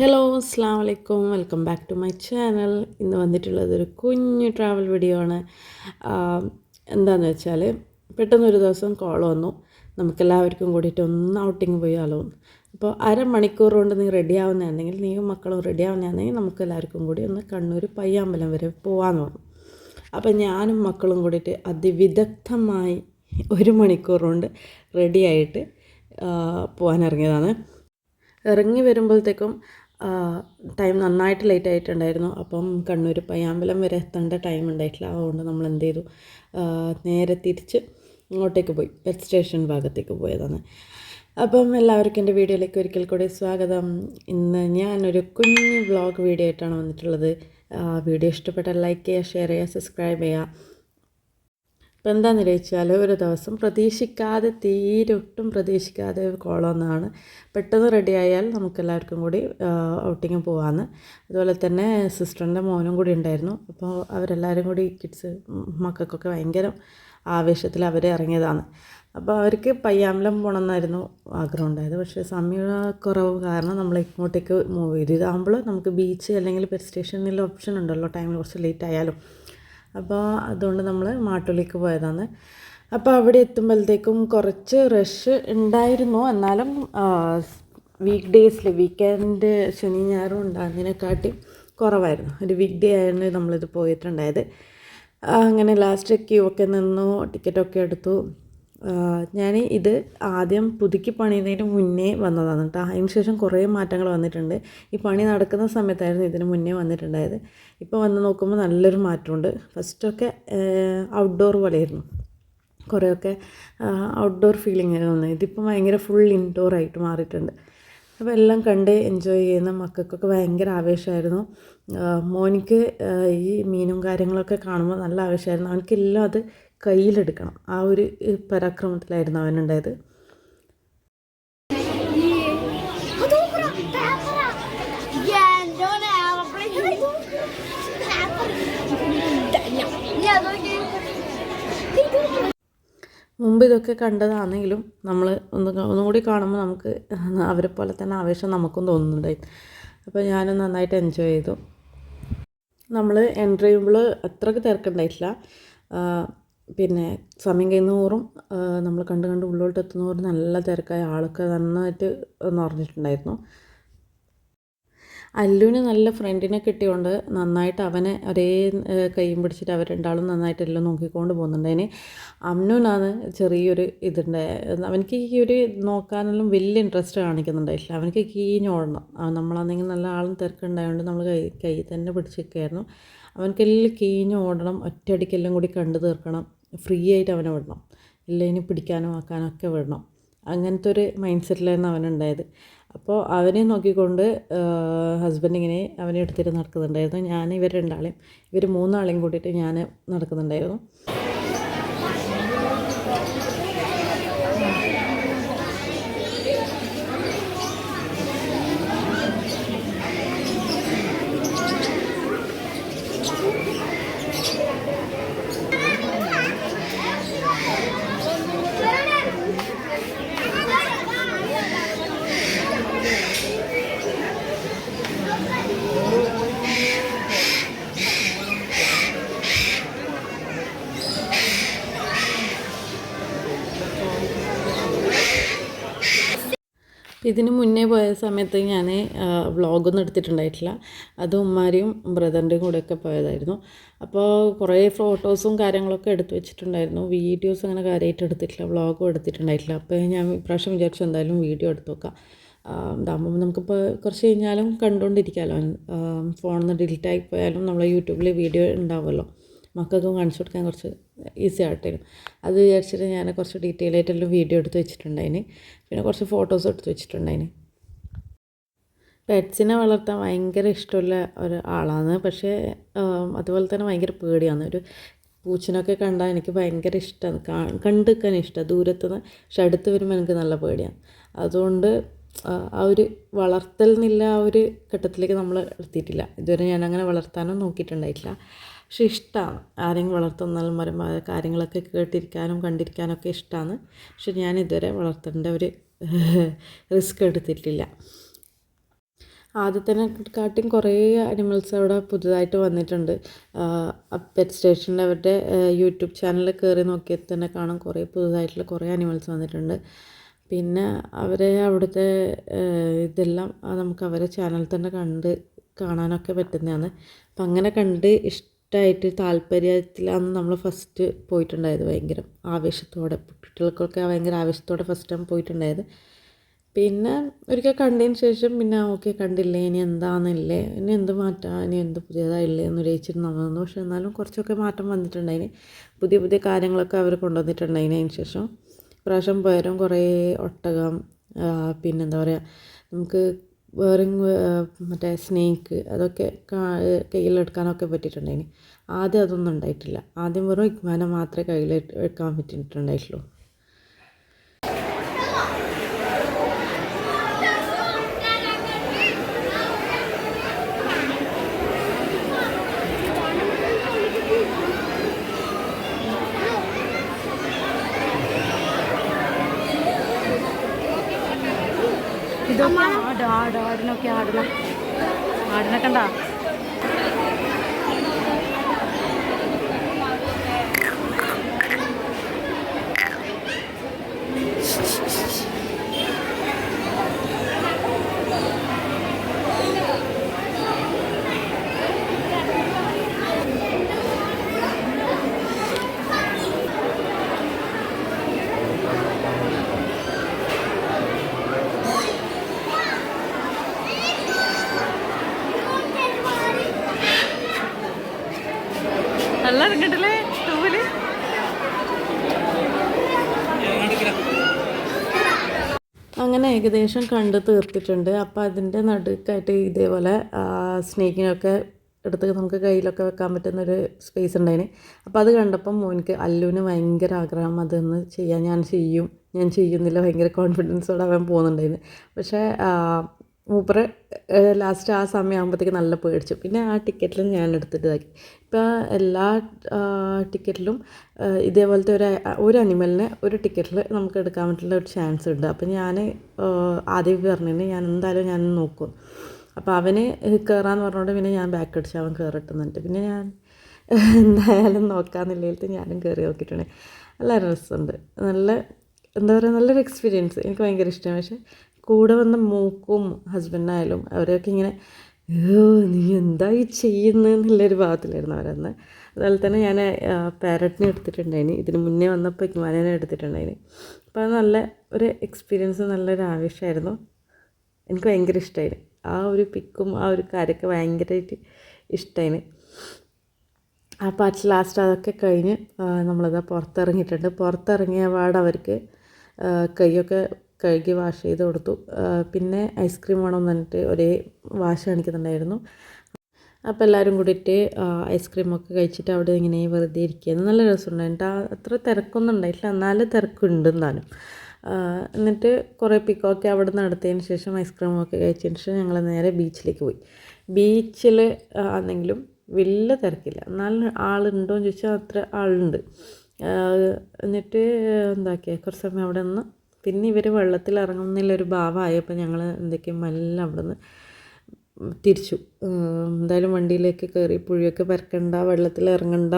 Hello അസ്സാം വലൈക്കും welcome back to my channel ഇന്ന് വന്നിട്ടുള്ളത് ഒരു കുഞ്ഞു ട്രാവൽ വീഡിയോ ആണ്. എന്താണെന്ന് വെച്ചാൽ പെട്ടെന്നൊരു ദിവസം കോൾ വന്നു. നമുക്കെല്ലാവർക്കും കൂടിയിട്ട് ഒന്ന് ഔട്ടിങ് പോയാലോ അപ്പോൾ അരമണിക്കൂർ കൊണ്ട് നീ റെഡി ആവുന്നതാണെങ്കിൽ നീയും മക്കളും റെഡി ആവുന്നതാണെങ്കിൽ നമുക്ക് എല്ലാവർക്കും കൂടി ഒന്ന് കണ്ണൂർ പയ്യാമ്പലം വരെ പോകാമെന്ന് പറഞ്ഞു. അപ്പോൾ ഞാനും മക്കളും കൂടിയിട്ട് അതിവിദഗ്ധമായി ഒരു മണിക്കൂർ കൊണ്ട് റെഡിയായിട്ട് പോകാൻ ഇറങ്ങിയതാണ്. ഇറങ്ങി വരുമ്പോഴത്തേക്കും ടൈം നന്നായിട്ട് ലേറ്റ് ആയിട്ടുണ്ടായിരുന്നു. അപ്പം കണ്ണൂർ പയ്യാമ്പലം വരെ എത്തേണ്ട ടൈം ഉണ്ടായിട്ടില്ല. അതുകൊണ്ട് നമ്മൾ എന്ത് ചെയ്തു? നേരെ തിരിച്ച് ഇങ്ങോട്ടേക്ക് പോയി. ബസ് സ്റ്റേഷൻ ഭാഗത്തേക്ക് പോയതാണ്. അപ്പം എല്ലാവർക്കും എന്റെ വീഡിയോയിലേക്ക് ഒരിക്കൽ കൂടി സ്വാഗതം. ഇന്ന് ഞാനൊരു കുഞ്ഞ് വ്ളോഗ് വീഡിയോ ആയിട്ടാണ് വന്നിട്ടുള്ളത്. വീഡിയോ ഇഷ്ടപ്പെട്ടാൽ ലൈക്ക് ചെയ്യുക ഷെയർ ചെയ്യുക സബ്സ്ക്രൈബ് ചെയ്യുക. ഇപ്പം എന്താണെന്ന് ചോദിച്ചാൽ ഒരു ദിവസം പ്രതീക്ഷിക്കാതെ തീരെ ഒട്ടും പ്രതീക്ഷിക്കാതെ കോളൊന്നാണ് പെട്ടെന്ന് റെഡി ആയാൽ നമുക്കെല്ലാവർക്കും കൂടി ഔട്ടിങ് പോകാമെന്ന് അതുപോലെ തന്നെ സിസ്റ്ററിന്റെ മോനും കൂടി ഉണ്ടായിരുന്നു. അപ്പോൾ അവരെല്ലാവരും കൂടി കിഡ്സ് മക്കൾക്കൊക്കെ ഭയങ്കര ആവേശത്തിൽ അവർ ഇറങ്ങിയതാണ്. അപ്പോൾ അവർക്ക് പയ്യാമ്പലം പോകണമെന്നായിരുന്നു ആഗ്രഹം ഉണ്ടായത്. പക്ഷേ സമയക്കുറവ് കാരണം നമ്മൾ ഇങ്ങോട്ടേക്ക് മൂവ് ചെയ്തു. ഇതാകുമ്പോൾ നമുക്ക് ബീച്ച് അല്ലെങ്കിൽ പെറ്റ് സ്റ്റേഷനിൽ ഓപ്ഷൻ ഉണ്ടല്ലോ. ടൈമിൽ കുറച്ച് ലേറ്റ് ആയാലും. അപ്പോൾ അതുകൊണ്ട് നമ്മൾ മാട്ടൂലേക്ക് പോയതാണ്. അപ്പോൾ അവിടെ എത്തുമ്പോഴത്തേക്കും കുറച്ച് റഷ് ഉണ്ടായിരുന്നു. എന്നാലും വീക്ക് ഡേയ്സിൽ വീക്കെൻഡ് ശനി ഞായറും ഉണ്ടാകുന്നതിനെക്കാട്ടി കുറവായിരുന്നു. ഒരു വീക്ക് ഡേ ആയിരുന്നു നമ്മളിത് പോയിട്ടുണ്ടായത്. അങ്ങനെ ലാസ്റ്റ് ക്യൂ ഒക്കെ നിന്നു ടിക്കറ്റൊക്കെ എടുത്തു. ഞാൻ ഇത് ആദ്യം പുതുക്കി പണിയുന്നതിന് മുന്നേ വന്നതാണ് കേട്ടോ അതിന് ശേഷം കുറേ മാറ്റങ്ങൾ വന്നിട്ടുണ്ട്. ഈ പണി നടക്കുന്ന സമയത്തായിരുന്നു ഇതിന് മുന്നേ വന്നിട്ടുണ്ടായത്. ഇപ്പോൾ വന്ന് നോക്കുമ്പോൾ നല്ലൊരു മാറ്റമുണ്ട്. ഫസ്റ്റൊക്കെ ഔട്ട്ഡോർ പോലെയായിരുന്നു. കുറേയൊക്കെ ഔട്ട്ഡോർ ഫീലിംഗ് ആയിരുന്നു ഇതിപ്പോൾ ഭയങ്കര ഫുൾ ഇൻഡോർ ആയിട്ട് മാറിയിട്ടുണ്ട്. അപ്പോൾ എല്ലാം കണ്ട് എൻജോയ് ചെയ്യുന്ന മക്കൾക്കൊക്കെ ഭയങ്കര ആവേശമായിരുന്നു. മോനിക്ക് ഈ മീനും കാര്യങ്ങളൊക്കെ കാണുമ്പോൾ നല്ല ആവേശമായിരുന്നു. അവനക്കെല്ലാം അത് കയ്യിലെടുക്കണം. ആ ഒരു പരാക്രമത്തിലായിരുന്നു അവനുണ്ടായത്. മുമ്പ് ഇതൊക്കെ കണ്ടതാണെങ്കിലും നമ്മൾ ഒന്ന് ഒന്നുകൂടി കാണുമ്പോൾ നമുക്ക് അവരെ പോലെ തന്നെ ആവേശം നമുക്കും തോന്നുന്നുണ്ടായി. അപ്പോൾ ഞാനും നന്നായിട്ട് എൻജോയ് ചെയ്തു. നമ്മൾ എൻട്രി ചെയ്യുമ്പോൾ അത്രയ്ക്ക് തിരക്കുണ്ടായിട്ടില്ല. പിന്നെ സമയം കഴിയുന്നതോറും നമ്മൾ കണ്ട് കണ്ട് ഉള്ളോട്ട് എത്തുന്നതോറും നല്ല തിരക്കായ ആളൊക്കെ നന്നായിട്ട് നിറഞ്ഞിട്ടുണ്ടായിരുന്നു. അല്ലുവിന് നല്ല ഫ്രണ്ടിനെ കിട്ടിയോണ്ട് നന്നായിട്ട് അവനെ ഒരേ കൈയും പിടിച്ചിട്ട് അവർ രണ്ടാളും നന്നായിട്ട് എല്ലാം നോക്കിക്കൊണ്ട് പോകുന്നുണ്ട്. അമ്നുവിനാണ് ചെറിയൊരു ഇതുണ്ട് അവനക്ക് ഈ ഒരു നോക്കാനെല്ലാം വലിയ ഇൻട്രസ്റ്റ് കാണിക്കുന്നുണ്ടായിട്ടില്ല അവനക്ക് കീഞ്ഞോടണം. നമ്മളാണെങ്കിൽ നല്ല ആളും തിരക്കുണ്ടായതുകൊണ്ട് നമ്മൾ കൈ കൈ തന്നെ പിടിച്ചിരിക്കുകയായിരുന്നു അവനക്കെല്ലാം കീഞ്ഞ് ഓടണം ഒറ്റയടിക്കെല്ലാം കൂടി കണ്ടു തീർക്കണം. ഫ്രീ ആയിട്ട് അവനെ വിടണം. ഇല്ലെങ്കിൽ പിടിക്കാനോ ആക്കാനോ ഒക്കെ വിടണം. അങ്ങനത്തെ ഒരു മൈൻഡ് സെറ്റിലായിരുന്നു അവനുണ്ടായത്. അപ്പോൾ അവനെ നോക്കിക്കൊണ്ട് ഹസ്ബൻഡ് ഇങ്ങനെ അവനെ എടുത്തിട്ട് നടക്കുന്നുണ്ടായിരുന്നു. ഞാൻ ഇവർ രണ്ടാളെയും ഇവർ മൂന്നാളെയും കൂട്ടിയിട്ട് ഞാൻ നടക്കുന്നുണ്ടായിരുന്നു. ഇതിന് മുന്നേ പോയ സമയത്ത് ഞാൻ വ്ളോഗൊന്നും എടുത്തിട്ടുണ്ടായിട്ടില്ല. അത് ഉമ്മാരെയും ബ്രദറിന്റെയും കൂടെയൊക്കെ പോയതായിരുന്നു. അപ്പോൾ കുറേ ഫോട്ടോസും കാര്യങ്ങളൊക്കെ എടുത്തു വെച്ചിട്ടുണ്ടായിരുന്നു. വീഡിയോസ് അങ്ങനെ കാര്യമായിട്ട് എടുത്തിട്ടില്ല. വ്ളോഗും എടുത്തിട്ടുണ്ടായിട്ടില്ല. അപ്പോൾ ഞാൻ ഇപ്രാവശ്യം വിചാരിച്ചു എന്തായാലും വീഡിയോ എടുത്തു നോക്കാം. ഇതാകുമ്പോൾ നമുക്കിപ്പോൾ കുറച്ച് കഴിഞ്ഞാലും കണ്ടുകൊണ്ടിരിക്കാമല്ലോ ഫോണിൽ നിന്ന് ഡിലീറ്റ് ആയി പോയാലും നമ്മളെ യൂട്യൂബിൽ വീഡിയോ ഉണ്ടാവുമല്ലോ. മക്കൾക്കും കാണിച്ചു കൊടുക്കാൻ കുറച്ച് ഈസി ആയിട്ടായിരുന്നു അത് വിചാരിച്ചിട്ട് ഞാൻ കുറച്ച് ഡീറ്റെയിൽ ആയിട്ടുള്ള വീഡിയോ എടുത്ത് വെച്ചിട്ടുണ്ടായിന്. പിന്നെ കുറച്ച് ഫോട്ടോസ് എടുത്ത് വെച്ചിട്ടുണ്ടായിന്. പെറ്റ്സിനെ വളർത്താൻ ഭയങ്കര ഇഷ്ടമുള്ള ഒരു ആളാണ്. പക്ഷേ അതുപോലെ തന്നെ ഭയങ്കര പേടിയാണ്. ഒരു പൂച്ചിനൊക്കെ കണ്ടാൽ എനിക്ക് ഭയങ്കര ഇഷ്ടമാണ് കണ്ടു നിൽക്കാൻ ഇഷ്ടമാണ് ദൂരത്ത് നിന്ന് പക്ഷെ അടുത്ത് വരുമ്പോൾ എനിക്ക് നല്ല പേടിയാണ്. അതുകൊണ്ട് ആ ഒരു വളർത്തൽ എന്നില്ല ആ ഒരു ഘട്ടത്തിലേക്ക് നമ്മൾ എത്തിയിട്ടില്ല. ഇതുവരെ ഞാൻ അങ്ങനെ വളർത്താനും നോക്കിയിട്ടുണ്ടായിട്ടില്ല. പക്ഷെ ഇഷ്ടമാണ് ആരെങ്കിലും വളർത്തുന്നാലും മരം കാര്യങ്ങളൊക്കെ കേട്ടിരിക്കാനും കണ്ടിരിക്കാനൊക്കെ ഇഷ്ടമാണ് പക്ഷെ ഞാൻ ഇതുവരെ വളർത്തേണ്ട ഒരു റിസ്ക് എടുത്തിട്ടില്ല. ആദ്യത്തിനെ കാട്ടിയും കുറേ അനിമൽസ് അവിടെ പുതുതായിട്ട് വന്നിട്ടുണ്ട്. പെറ്റ് സ്റ്റേഷനിൽ അവരുടെ യൂട്യൂബ് ചാനലിൽ കയറി നോക്കിയാൽ തന്നെ കാണാൻ കുറേ പുതുതായിട്ടുള്ള കുറേ അനിമൽസ് വന്നിട്ടുണ്ട്. പിന്നെ അവരെ അവിടുത്തെ ഇതെല്ലാം നമുക്ക് അവരെ ചാനലിൽ തന്നെ കണ്ട് കാണാനൊക്കെ പറ്റുന്നതാണ്. അപ്പം അങ്ങനെ കണ്ട് ഇഷ്ടമായിട്ട് താല്പര്യത്തിലാണ് നമ്മൾ ഫസ്റ്റ് പോയിട്ടുണ്ടായത് ഭയങ്കര ആവേശത്തോടെ. കുട്ടികൾക്കൊക്കെ ഭയങ്കര ആവേശത്തോടെ ഫസ്റ്റ് ടൈം പോയിട്ടുണ്ടായത്. പിന്നെ ഒരിക്കൽ കണ്ടതിന് ശേഷം പിന്നെ ഓക്കെ കണ്ടില്ലേ ഇനി എന്താണെന്നില്ലേ ഇനി എന്ത് മാറ്റാം? ഇനി എന്ത് പുതിയതായില്ലേ? എന്ന് വിചാരിച്ചിട്ട് നമ്മൾ നിന്നു. പക്ഷെ എന്നാലും കുറച്ചൊക്കെ മാറ്റം വന്നിട്ടുണ്ടായിന്. പുതിയ പുതിയ കാര്യങ്ങളൊക്കെ അവർ കൊണ്ടുവന്നിട്ടുണ്ടായിന് അതിന് ശേഷം. പ്രാവശ്യം പോയാലും കുറേ ഒട്ടകം പിന്നെന്താ പറയുക നമുക്ക് വേറെ മറ്റേ സ്നേക്ക് അതൊക്കെ കയ്യിലെടുക്കാനൊക്കെ പറ്റിയിട്ടുണ്ടായിന്. ആദ്യം അതൊന്നും ഉണ്ടായിട്ടില്ല. ആദ്യം വെറും ഇഗ്മാനെ മാത്രമേ കയ്യിൽ എടുക്കാൻ പറ്റിയിട്ടുണ്ടായിട്ടുള്ളൂ. ഇതൊക്കെ ആട് ആട് ആടിനൊക്കെ ആടിനെ ആടിനെ കണ്ട? നല്ല അങ്ങനെ ഏകദേശം കണ്ട് തീർത്തിട്ടുണ്ട്. അപ്പോൾ അതിന്റെ നടുക്കായിട്ട് ഇതേപോലെ സ്നേക്കിനൊക്കെ എടുത്ത് നമുക്ക് കയ്യിലൊക്കെ വെക്കാൻ പറ്റുന്നൊരു സ്പേസ് ഉണ്ടായിന്. അപ്പോൾ അത് കണ്ടപ്പം മോനിക്ക് അല്ലുവിന് ഭയങ്കര ആഗ്രഹം അതൊന്ന് ചെയ്യാൻ ഞാൻ ചെയ്യും. ഞാൻ ചെയ്യുന്നില്ല ഭയങ്കര കോൺഫിഡൻസോടെ അവൻ പോകുന്നുണ്ടായിരുന്നു പക്ഷേ മൂപ്പറ് ലാസ്റ്റ് ആ സമയമാകുമ്പോഴത്തേക്ക് നല്ല പേടിച്ചു. പിന്നെ ആ ടിക്കറ്റിലും ഞാൻ എടുത്തിട്ട് ഇതാക്കി. ഇപ്പോൾ എല്ലാ ടിക്കറ്റിലും ഇതേപോലത്തെ ഒരു ഒരു അനിമലിനെ ഒരു ടിക്കറ്റിൽ നമുക്ക് എടുക്കാൻ പറ്റുന്ന ഒരു ചാൻസ് ഉണ്ട്. അപ്പോൾ ഞാൻ ആദ്യം പറഞ്ഞിട്ട് ഞാൻ എന്തായാലും ഞാൻ നോക്കും. അപ്പോൾ അവന് കയറാന്ന് പറഞ്ഞുകൊണ്ട് പിന്നെ ഞാൻ ബാക്ക് അടിച്ച് അവൻ കയറിട്ടുന്നുണ്ട് പിന്നെ ഞാൻ എന്തായാലും നോക്കാമെന്നില്ലെങ്കിൽ ഞാനും കയറി നോക്കിയിട്ടുണ്ട്. നല്ല രസമുണ്ട്. നല്ല എന്താ പറയുക നല്ലൊരു എക്സ്പീരിയൻസ് എനിക്ക് ഭയങ്കര ഇഷ്ടമാണ് പക്ഷേ കൂടെ വന്ന മൂക്കും ഹസ്ബൻഡായാലും അവരൊക്കെ ഇങ്ങനെ ഏ നീ എന്തായി ചെയ്യുന്നു ചെയ്യുന്നതെന്നുള്ളൊരു ഭാഗത്തിലായിരുന്നു അവരന്ന്. അതുപോലെ തന്നെ ഞാൻ പാരറ്റിനെ എടുത്തിട്ടുണ്ടായിന്. ഇതിന് മുന്നേ വന്നപ്പോൾ ഇക്മാനെ എടുത്തിട്ടുണ്ടായിന്. അപ്പോൾ അത് നല്ല ഒരു എക്സ്പീരിയൻസ് നല്ലൊരു ആവശ്യമായിരുന്നു എനിക്ക് ഭയങ്കര ഇഷ്ടമായിന് ആ ഒരു പിക്കും ആ ഒരു കാര്യമൊക്കെ ഭയങ്കരമായിട്ട് ഇഷ്ടമായിന് ആ അറ്റ് ലാസ്റ്റ് അതൊക്കെ കഴിഞ്ഞ് നമ്മളത് പുറത്തിറങ്ങിയിട്ടുണ്ട്. പുറത്തിറങ്ങിയ പാട് അവർക്ക് കൈയൊക്കെ കഴുകി വാഷ് ചെയ്ത് കൊടുത്തു. പിന്നെ ഐസ്ക്രീം വേണമെന്ന് പറഞ്ഞിട്ട് ഒരേ വാശ് കാണിക്കുന്നുണ്ടായിരുന്നു. അപ്പോൾ എല്ലാവരും കൂടിയിട്ട് ഐസ്ക്രീം ഒക്കെ കഴിച്ചിട്ട് അവിടെ ഇങ്ങനെ വെറുതെ ഇരിക്കുകയായിരുന്നു. നല്ല രസമുണ്ടായിട്ട് അത്ര തിരക്കൊന്നും ഉണ്ടായിട്ടില്ല. എന്നാലും തിരക്കുണ്ട് എന്നാലും. എന്നിട്ട് കുറേ പിക്കൊക്കെ അവിടെ നടത്തിയതിന് ശേഷം ഐസ്ക്രീമൊക്കെ കഴിച്ചതിന് ശേഷം ഞങ്ങൾ നേരെ ബീച്ചിലേക്ക് പോയി. ബീച്ചിൽ ആണെങ്കിലും വലിയ തിരക്കില്ല. എന്നാലും ആളുണ്ടോ എന്ന് ചോദിച്ചാൽ അത്ര ആളുണ്ട്. എന്നിട്ട് എന്താക്കിയ? കുറച്ച് സമയം അവിടെ നിന്ന് പിന്നെ ഇവർ വെള്ളത്തിൽ ഇറങ്ങുന്നില്ലൊരു ഭാവമായപ്പോൾ ഞങ്ങൾ എന്തൊക്കെയും മെല്ലെ അവിടെ നിന്ന് തിരിച്ചു എന്തായാലും വണ്ടിയിലേക്ക് കയറി പുഴിയൊക്കെ പരക്കണ്ട വെള്ളത്തിൽ ഇറങ്ങണ്ട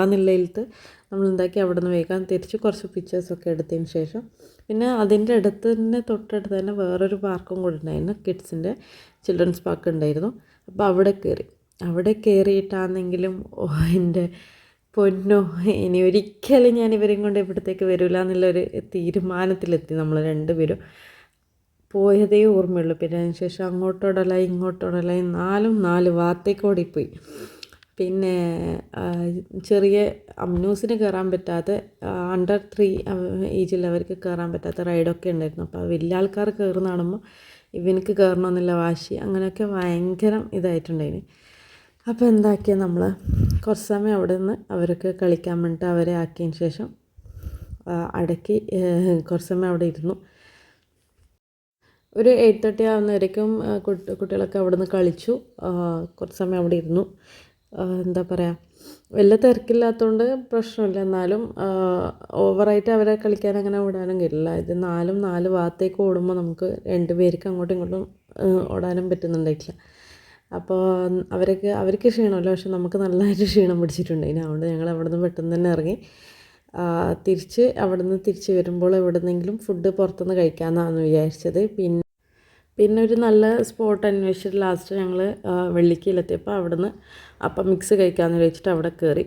നമ്മൾ എന്താക്കി അവിടെ നിന്ന് വേഗം തിരിച്ച് കുറച്ച് പിക്ചേഴ്സൊക്കെ എടുത്തതിന് ശേഷം പിന്നെ അതിന്റെ അടുത്ത് തന്നെ തൊട്ടടുത്ത് തന്നെ വേറൊരു പാർക്കും കൂടെ ഉണ്ടായിരുന്നു. കിഡ്സിന്റെ ചിൽഡ്രൻസ് പാർക്ക് ഉണ്ടായിരുന്നു. അപ്പോൾ അവിടെ കയറി അവിടെ കയറിയിട്ടാണെങ്കിലും എന്റെ പൊന്നോ ഇനി ഒരിക്കലും ഞാൻ ഇവരെയും കൊണ്ട് ഇവിടത്തേക്ക് വരില്ല എന്നുള്ളൊരു തീരുമാനത്തിലെത്തി നമ്മൾ രണ്ടുപേരും. പോയതേ ഓർമ്മയുള്ളൂ. പിന്നെ അതിനുശേഷം അങ്ങോട്ടോടല ഇങ്ങോട്ടോടല നാലും നാല് വാത്തേക്കോടി പോയി പിന്നെ ചെറിയ അമ്നൂസിന് കയറാൻ പറ്റാത്ത അണ്ടർ ത്രീ ഏജിൽ അവർക്ക് കയറാൻ പറ്റാത്ത റൈഡൊക്കെ ഉണ്ടായിരുന്നു. അപ്പോൾ വലിയ ആൾക്കാർ കയറുന്ന കാണുമ്പോൾ ഇവനക്ക് കയറണമെന്നുള്ള വാശി അങ്ങനെയൊക്കെ ഭയങ്കര ഇതായിട്ടുണ്ടായിന്. അപ്പോൾ എന്താക്കിയ നമ്മൾ കുറച്ച് സമയം അവിടെ നിന്ന് അവർക്ക് കളിക്കാൻ വേണ്ടിയിട്ട് അവരെ ആക്കിയതിന് ശേഷം അടക്കി കുറച്ച് സമയം അവിടെ ഇരുന്നു. ഒരു എയ്റ്റ് തേർട്ടി ആവുന്നവരേക്കും കുട്ടികളൊക്കെ അവിടെ നിന്ന് കളിച്ചു കുറച്ച് സമയം അവിടെ ഇരുന്നു. എന്താ പറയുക വലിയ തിരക്കില്ലാത്തതുകൊണ്ട് പ്രശ്നമില്ല. എന്നാലും ഓവറായിട്ട് അവരെ കളിക്കാൻ അങ്ങനെ ഓടാനും കഴിയില്ല. ഇത് നാലും നാല് ഭാഗത്തേക്ക് ഓടുമ്പോൾ നമുക്ക് രണ്ട് പേർക്ക് അങ്ങോട്ടും ഇങ്ങോട്ടും ഓടാനും പറ്റുന്നുണ്ടായിട്ടില്ല. അപ്പോൾ അവരൊക്കെ അവർക്ക് ക്ഷീണമല്ല. പക്ഷെ നമുക്ക് നല്ലതായിട്ട് ക്ഷീണം പിടിച്ചിട്ടുണ്ട്. ഇനി അതുകൊണ്ട് ഞങ്ങൾ അവിടെ നിന്ന് പെട്ടെന്ന് തന്നെ ഇറങ്ങി. തിരിച്ച് അവിടെ നിന്ന് തിരിച്ച് വരുമ്പോൾ എവിടെ നിന്നെങ്കിലും ഫുഡ് പുറത്തുനിന്ന് കഴിക്കാമെന്നാണ് വിചാരിച്ചത്. പിന്നെ പിന്നെ ഒരു നല്ല സ്പോട്ട് അന്വേഷിച്ചിട്ട് ലാസ്റ്റ് ഞങ്ങൾ വെള്ളിക്കയിലെത്തിയപ്പോൾ അവിടെ നിന്ന് അപ്പം മിക്സ് കഴിക്കാമെന്ന് വെച്ചിട്ട് അവിടെ കയറി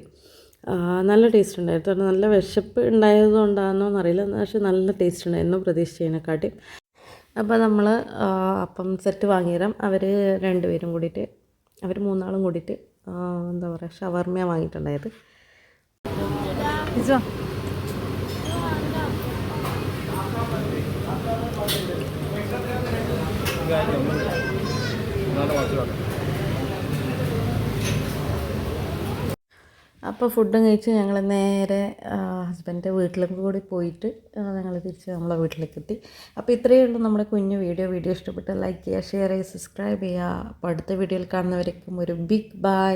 നല്ല ടേസ്റ്റ് ഉണ്ടായിരുന്നു. നല്ല വിശപ്പ് ഉണ്ടായതുകൊണ്ടാണെന്നോ എന്നറിയില്ല. പക്ഷേ നല്ല ടേസ്റ്റ് ഉണ്ടായിരുന്നു പ്രതീക്ഷിച്ചതിനെക്കാട്ടി അപ്പോൾ നമ്മൾ അപ്പം സെറ്റ് വാങ്ങിയിരം അവർ രണ്ടുപേരും കൂടിയിട്ട് അവർ മൂന്നാളും കൂടിയിട്ട് എന്താ പറയുക ഷവർമ്മ വാങ്ങിയിട്ടുണ്ടായത് ഇസോ അപ്പോൾ ഫുഡും കഴിച്ച് ഞങ്ങൾ നേരെ ഹസ്ബൻഡിന്റെ വീട്ടിലേക്ക് കൂടി പോയിട്ട് ഞങ്ങൾ തിരിച്ച് നമ്മളെ വീട്ടിലേക്ക് എത്തി. അപ്പോൾ ഇത്രയേ ഉള്ളൂ നമ്മുടെ കുഞ്ഞു വീഡിയോ. വീഡിയോ ഇഷ്ടപ്പെട്ട് ലൈക്ക് ചെയ്യുക ഷെയർ ചെയ്യുക സബ്സ്ക്രൈബ് ചെയ്യുക. അപ്പോൾ അടുത്ത വീഡിയോയിൽ കാണുന്നവരേക്കും ഒരു ബിഗ് ബൈ